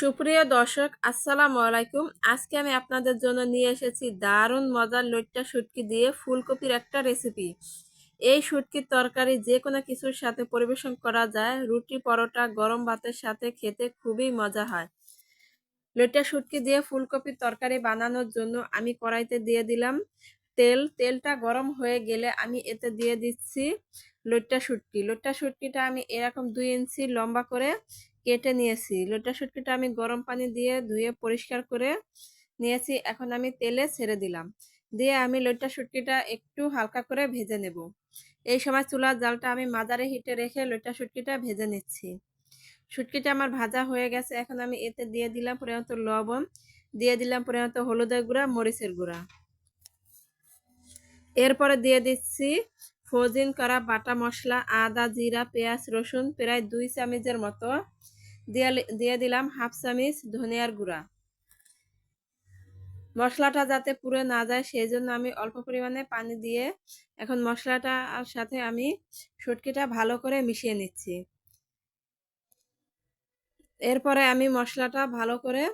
সুপ্রিয় দর্শক, আসসালামু আলাইকুম। আজকে আমি আপনাদের জন্য নিয়ে এসেছি দারুণ মজার লইট্টা শুটকি দিয়ে ফুলকপির একটা রেসিপি এই শুটকির তরকারি যে কোনো কিছুর সাথে পরিবেশন করা যায়। রুটি, পরোটা, গরম ভাতের সাথে খেতে খুবই মজা হয়। লইট্টা শুটকি দিয়ে ফুলকপির তরকারি বানানোর জন্য আমি কড়াইতে দিয়ে দিলাম তেল, তেলটা গরম হয়ে গেলে আমি এতে দিয়ে দিচ্ছি লইট্টা শুটকি। লইট্টা শুটকিটা আমি এরকম দুই ইঞ্চি লম্বা করে কেটে নিয়েছি। লোটা শুটকিটা আমি গরম পানি দিয়ে ধুয়ে পরিষ্কার করে নিয়েছি। এখন আমি তেলে ছেড়ে দিলাম। দিয়ে আমি লোটা শুটকিটা একটু হালকা করে ভেজে নেব। এই সময় চুলার জালটা আমি মাজারে হিটে রেখে লোটা শুটকিটা ভেজে নিচ্ছি। শুটকিটা আমার ভাজা হয়ে গেছে। এখন আমি এতে দিয়ে দিলাম পরিণত লবণ, দিয়ে দিলাম পরিণত হলুদের গুঁড়া, মরিচের গুঁড়া। এরপরে দিয়ে দিচ্ছি ফ্রোজিন করা বাটা মশলা, আদা, জিরা, পেঁয়াজ, রসুন, প্রায় দুই চামচের মতো। দিয়ে দিয়ে দিলাম হাফ চামিচ ধনিয়ার গুঁড়া। মশলাটা যাতে পুরো না যায় সেই জন্য আমি অল্প পরিমাণে পানি দিয়ে এখন মশলাটার সাথে আমি শুটকিটা ভালো করে মিশিয়ে নিচ্ছি। এরপরে আমি মশলাটা ভালো করে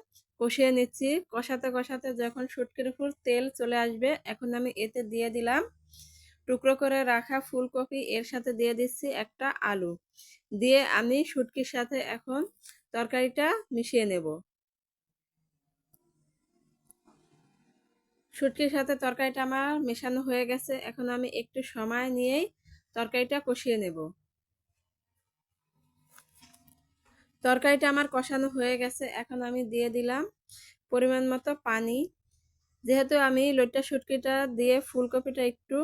কষিয়ে নিচ্ছি। কষাতে কষাতে যখন শুটকির উপর তেল চলে আসবে, এখন আমি এতে দিয়ে দিলাম টুকরো করে রাখা ফুলকপি। এর সাথে দিয়ে দিচ্ছি একটা আলু। দিয়ে আমি শুটকির সাথে এখন তরকারিটা মিশিয়ে নেব। শুটকির সাথে তরকারিটা আমার মেশানো হয়ে গেছে। এখন আমি একটু সময় নিয়েই তরকারিটা কষিয়ে নেব। তরকারিটা আমার কষানো হয়ে গেছে, এখন আমি দিয়ে দিলাম পরিমাণ মতো পানি। যেহেতু আমি লইট্টা শুটকিটা দিয়ে ফুলকপিটা একটু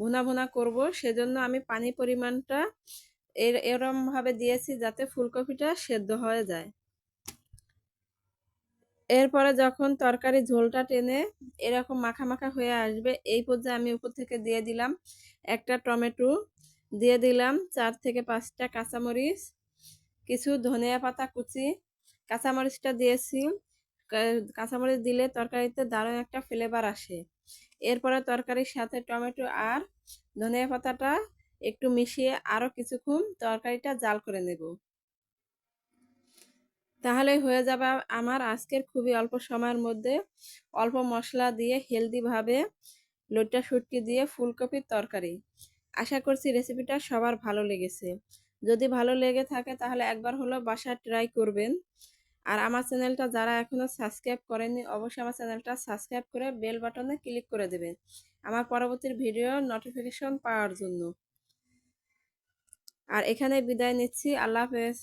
ভুনা ভুনা করব, সেজন্য আমি পানি পরিমাণটা এর, এরমভাবে দিয়েছি যাতে ফুলকপিটা সেদ্ধ হয়ে যায়। এরপরে যখন তরকারি ঝোলটা টেনে এরকম মাখা মাখা হয়ে আসবে, এই পর্যায়ে আমি উপর থেকে দিয়ে দিলাম একটা টমেটো, দিয়ে দিলাম চার থেকে পাঁচটা কাঁচামরিচ কিছু ধনিয়া পাতা কুচি, কাঁচামরিচটা দিয়েছি। কাঁচামরিচ দিলে তরকারিতে দারুণ একটা ফ্লেভার আসে। এরপরে তরকারির সাথে টমেটো আর ধনিয়া পাতাটা একটু মিশিয়ে আরও কিছুক্ষণ তরকারিটা জাল করে নেব। তাহলে হয়ে যাবে আমার আজকের খুবই অল্প সময়ের মধ্যে অল্প মশলা দিয়ে হেলদিভাবে লোটা শুটকি দিয়ে ফুলকপির তরকারি। আশা করছি রেসিপিটা সবার ভালো লেগেছে। যদি ভালো লেগে থাকে তাহলে একবার হলো বাসা ট্রাই করবেন। আর আমার চ্যানেলটা যারা এখনও সাবস্ক্রাইব করেননি, অবশ্যই আমার চ্যানেলটা সাবস্ক্রাইব করে বেল বাটনে ক্লিক করে দেবেন। আমার পরবর্তী ভিডিও নোটিফিকেশন পাওয়ার জন্য। আর এখানে বিদায় নিচ্ছি। আল্লাহ হাফেজ।